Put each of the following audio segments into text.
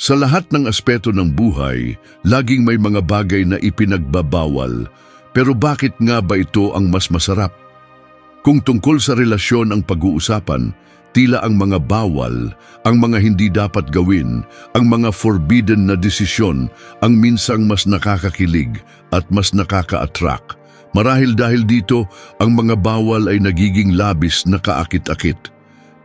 Sa lahat ng aspeto ng buhay, laging may mga bagay na ipinagbabawal. Pero bakit nga ba ito ang mas masarap? Kung tungkol sa relasyon ang pag-uusapan, tila ang mga bawal, ang mga hindi dapat gawin, ang mga forbidden na desisyon ang minsang mas nakakakilig at mas nakaka-attract. Marahil dahil dito, ang mga bawal ay nagiging labis na kaakit-akit.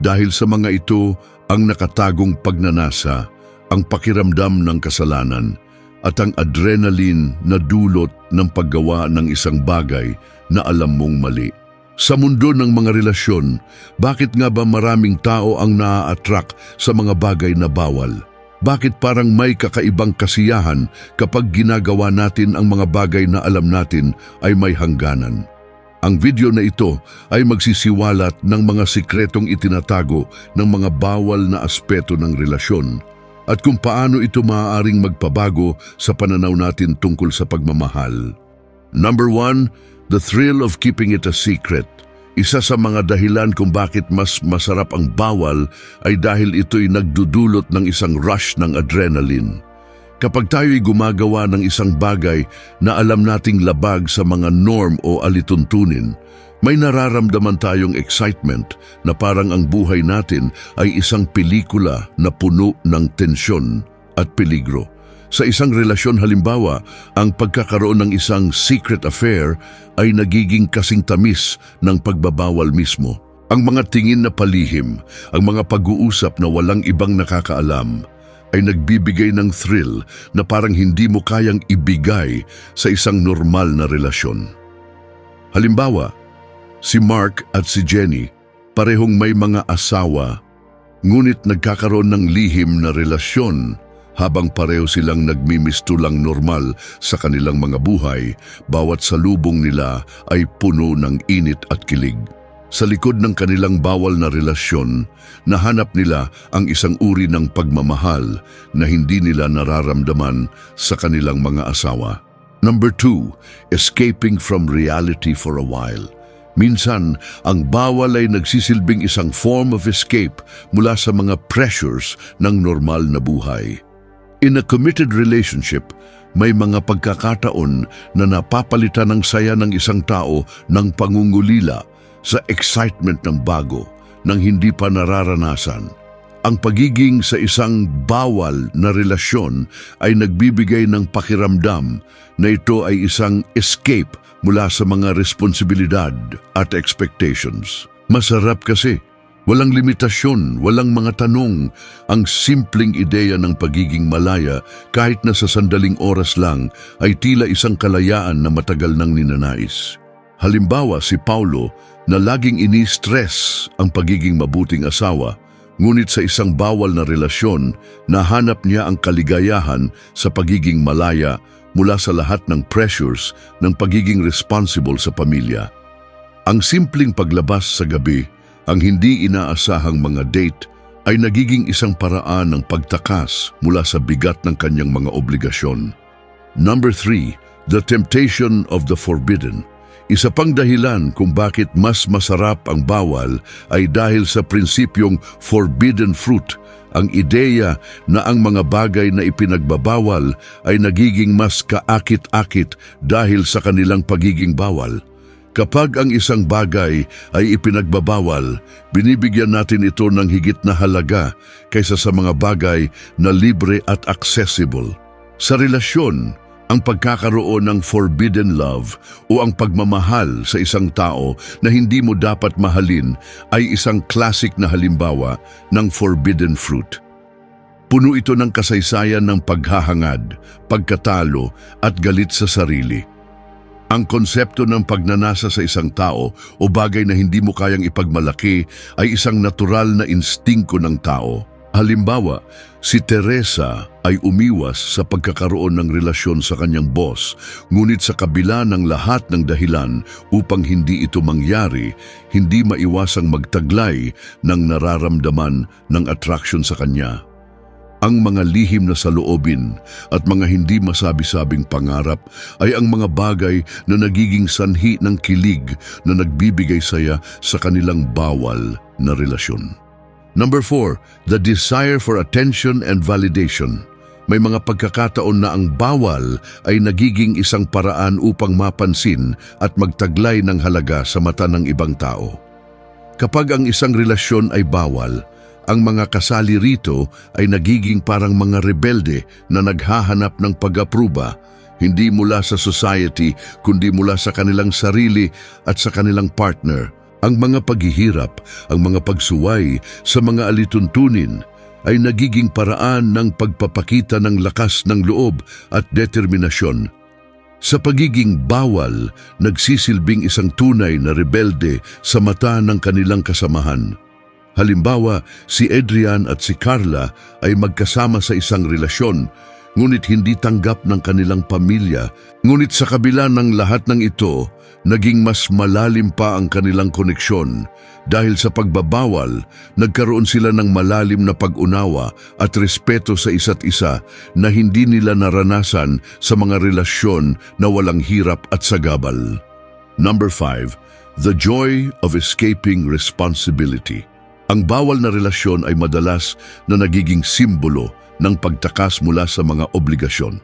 Dahil sa mga ito, ang nakatagong pagnanasa, ang pakiramdam ng kasalanan, at ang adrenaline na dulot ng paggawa ng isang bagay na alam mong mali. Sa mundo ng mga relasyon, bakit nga ba maraming tao ang naa-attract sa mga bagay na bawal? Bakit parang may kakaibang kasiyahan kapag ginagawa natin ang mga bagay na alam natin ay may hangganan? Ang video na ito ay magsisiwalat ng mga sikretong itinatago ng mga bawal na aspeto ng relasyon at kung paano ito maaaring magpabago sa pananaw natin tungkol sa pagmamahal. Number one, the thrill of keeping it a secret. Isa sa mga dahilan kung bakit mas masarap ang bawal ay dahil ito'y nagdudulot ng isang rush ng adrenaline. Kapag tayo'y gumagawa ng isang bagay na alam nating labag sa mga norm o alituntunin, may nararamdaman tayong excitement na parang ang buhay natin ay isang pelikula na puno ng tensyon at peligro. Sa isang relasyon halimbawa, ang pagkakaroon ng isang secret affair ay nagiging kasing tamis ng pagbabawal mismo. Ang mga tingin na palihim, ang mga pag-uusap na walang ibang nakakaalam, ay nagbibigay ng thrill na parang hindi mo kayang ibigay sa isang normal na relasyon. Halimbawa, si Mark at si Jenny parehong may mga asawa, ngunit nagkakaroon ng lihim na relasyon habang pareho silang nagmimistulang normal sa kanilang mga buhay, bawat salubong nila ay puno ng init at kilig. Sa likod ng kanilang bawal na relasyon, nahanap nila ang isang uri ng pagmamahal na hindi nila nararamdaman sa kanilang mga asawa. Number two, escaping from reality for a while. Minsan, ang bawal ay nagsisilbing isang form of escape mula sa mga pressures ng normal na buhay. In a committed relationship, may mga pagkakataon na napapalitan ng saya ng isang tao ng pangungulila sa excitement ng bago nang hindi pa nararanasan. Ang pagiging sa isang bawal na relasyon ay nagbibigay ng pakiramdam na ito ay isang escape mula sa mga responsibilidad at expectations. Masarap kasi Walang limitasyon, walang mga tanong, ang simpleng ideya ng pagiging malaya kahit na sa sandaling oras lang ay tila isang kalayaan na matagal nang ninanais. Halimbawa si Paulo na laging ini-stress ang pagiging mabuting asawa, ngunit sa isang bawal na relasyon, nahanap niya ang kaligayahan sa pagiging malaya mula sa lahat ng pressures ng pagiging responsible sa pamilya. Ang simpleng paglabas sa gabi ang hindi inaasahang mga date ay nagiging isang paraan ng pagtakas mula sa bigat ng kanyang mga obligasyon. Number three, the temptation of the forbidden. Isa pang dahilan kung bakit mas masarap ang bawal ay dahil sa prinsipyong forbidden fruit, ang ideya na ang mga bagay na ipinagbabawal ay nagiging mas kaakit-akit dahil sa kanilang pagiging bawal. Kapag ang isang bagay ay ipinagbabawal, binibigyan natin ito ng higit na halaga kaysa sa mga bagay na libre at accessible. Sa relasyon, ang pagkakaroon ng forbidden love o ang pagmamahal sa isang tao na hindi mo dapat mahalin ay isang classic na halimbawa ng forbidden fruit. Puno ito ng kasaysayan ng paghahangad, pagkatalo at galit sa sarili. Ang konsepto ng pagnanasa sa isang tao o bagay na hindi mo kayang ipagmalaki ay isang natural na instingko ng tao. Halimbawa, si Teresa ay umiwas sa pagkakaroon ng relasyon sa kanyang boss, ngunit sa kabila ng lahat ng dahilan upang hindi ito mangyari, hindi maiwasang magtaglay ng nararamdaman ng attraction sa kanya ang mga lihim na saloobin at mga hindi masabi-sabing pangarap ay ang mga bagay na nagiging sanhi ng kilig na nagbibigay saya sa kanilang bawal na relasyon. Number four, the desire for attention and validation. May mga pagkakataon na ang bawal ay nagiging isang paraan upang mapansin at magtaglay ng halaga sa mata ng ibang tao. Kapag ang isang relasyon ay bawal, ang mga kasali rito ay nagiging parang mga rebelde na naghahanap ng pag-apruba, hindi mula sa society kundi mula sa kanilang sarili at sa kanilang partner. Ang mga paghihirap, ang mga pagsuway sa mga alituntunin ay nagiging paraan ng pagpapakita ng lakas ng loob at determinasyon. Sa pagiging bawal, nagsisilbing isang tunay na rebelde sa mata ng kanilang kasamahan. Halimbawa, si Adrian at si Carla ay magkasama sa isang relasyon, ngunit hindi tanggap ng kanilang pamilya. Ngunit sa kabila ng lahat ng ito, naging mas malalim pa ang kanilang koneksyon. Dahil sa pagbabawal, nagkaroon sila ng malalim na pag-unawa at respeto sa isa't isa na hindi nila naranasan sa mga relasyon na walang hirap at sagabal. Number 5. The joy of escaping responsibility. Ang bawal na relasyon ay madalas na nagiging simbolo ng pagtakas mula sa mga obligasyon.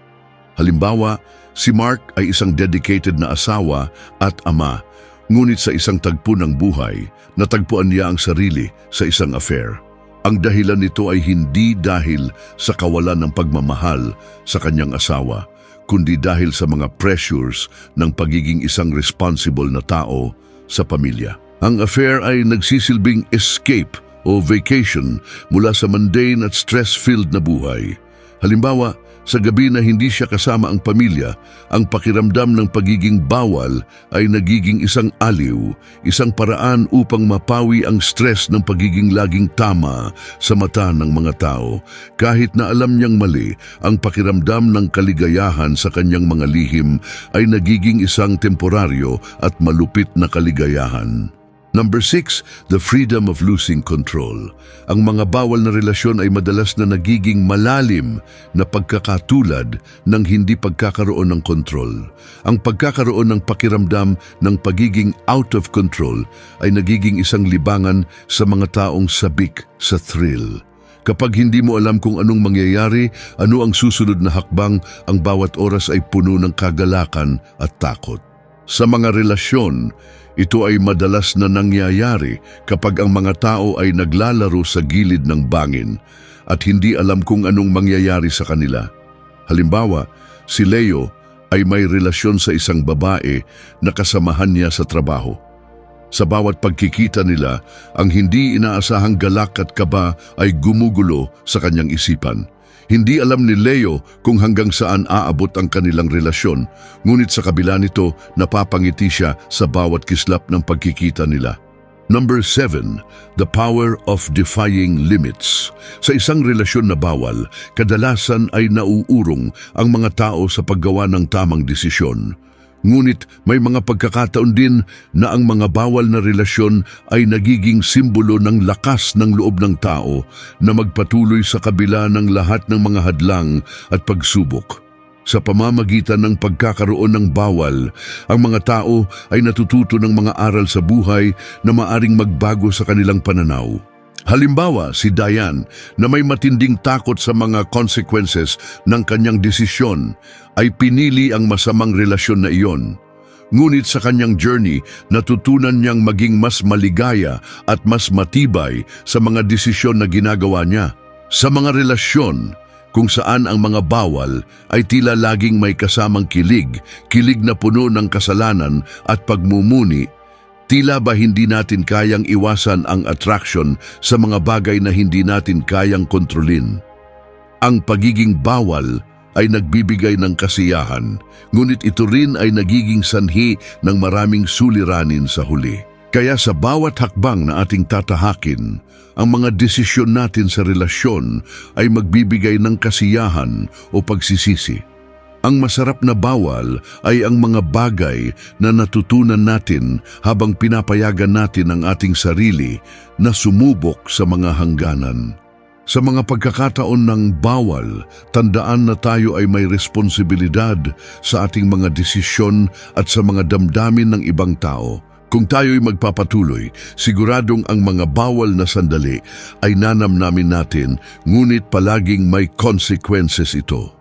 Halimbawa, si Mark ay isang dedicated na asawa at ama, ngunit sa isang tagpo ng buhay, natagpuan niya ang sarili sa isang affair. Ang dahilan nito ay hindi dahil sa kawalan ng pagmamahal sa kanyang asawa, kundi dahil sa mga pressures ng pagiging isang responsible na tao sa pamilya. Ang affair ay nagsisilbing escape o vacation mula sa mundane at stress-filled na buhay. Halimbawa, sa gabi na hindi siya kasama ang pamilya, ang pakiramdam ng pagiging bawal ay nagiging isang aliw, isang paraan upang mapawi ang stress ng pagiging laging tama sa mata ng mga tao. Kahit na alam niyang mali, ang pakiramdam ng kaligayahan sa kanyang mga lihim ay nagiging isang temporaryo at malupit na kaligayahan. Number six, the freedom of losing control. Ang mga bawal na relasyon ay madalas na nagiging malalim na pagkakatulad ng hindi pagkakaroon ng kontrol. Ang pagkakaroon ng pakiramdam ng pagiging out of control ay nagiging isang libangan sa mga taong sabik sa thrill. Kapag hindi mo alam kung anong mangyayari, ano ang susunod na hakbang, ang bawat oras ay puno ng kagalakan at takot. Sa mga relasyon, ito ay madalas na nangyayari kapag ang mga tao ay naglalaro sa gilid ng bangin at hindi alam kung anong mangyayari sa kanila. Halimbawa, si Leo ay may relasyon sa isang babae na kasamahan niya sa trabaho. Sa bawat pagkikita nila, ang hindi inaasahang galak at kaba ay gumugulo sa kanyang isipan. Hindi alam ni Leo kung hanggang saan aabot ang kanilang relasyon, ngunit sa kabila nito napapangiti siya sa bawat kislap ng pagkikita nila. Number 7, the power of defying limits. Sa isang relasyon na bawal, kadalasan ay nauurong ang mga tao sa paggawa ng tamang desisyon. Ngunit may mga pagkakataon din na ang mga bawal na relasyon ay nagiging simbolo ng lakas ng loob ng tao na magpatuloy sa kabila ng lahat ng mga hadlang at pagsubok. Sa pamamagitan ng pagkakaroon ng bawal, ang mga tao ay natututo ng mga aral sa buhay na maaring magbago sa kanilang pananaw. Halimbawa, si Diane na may matinding takot sa mga consequences ng kanyang desisyon ay pinili ang masamang relasyon na iyon. Ngunit sa kanyang journey, natutunan niyang maging mas maligaya at mas matibay sa mga desisyon na ginagawa niya. Sa mga relasyon, kung saan ang mga bawal ay tila laging may kasamang kilig, kilig na puno ng kasalanan at pagmumuni, Tila ba hindi natin kayang iwasan ang attraction sa mga bagay na hindi natin kayang kontrolin? Ang pagiging bawal ay nagbibigay ng kasiyahan, ngunit ito rin ay nagiging sanhi ng maraming suliranin sa huli. Kaya sa bawat hakbang na ating tatahakin, ang mga desisyon natin sa relasyon ay magbibigay ng kasiyahan o pagsisisi. Ang masarap na bawal ay ang mga bagay na natutunan natin habang pinapayagan natin ang ating sarili na sumubok sa mga hangganan. Sa mga pagkakataon ng bawal, tandaan na tayo ay may responsibilidad sa ating mga desisyon at sa mga damdamin ng ibang tao. Kung tayo'y magpapatuloy, siguradong ang mga bawal na sandali ay nanamnamin natin, ngunit palaging may consequences ito.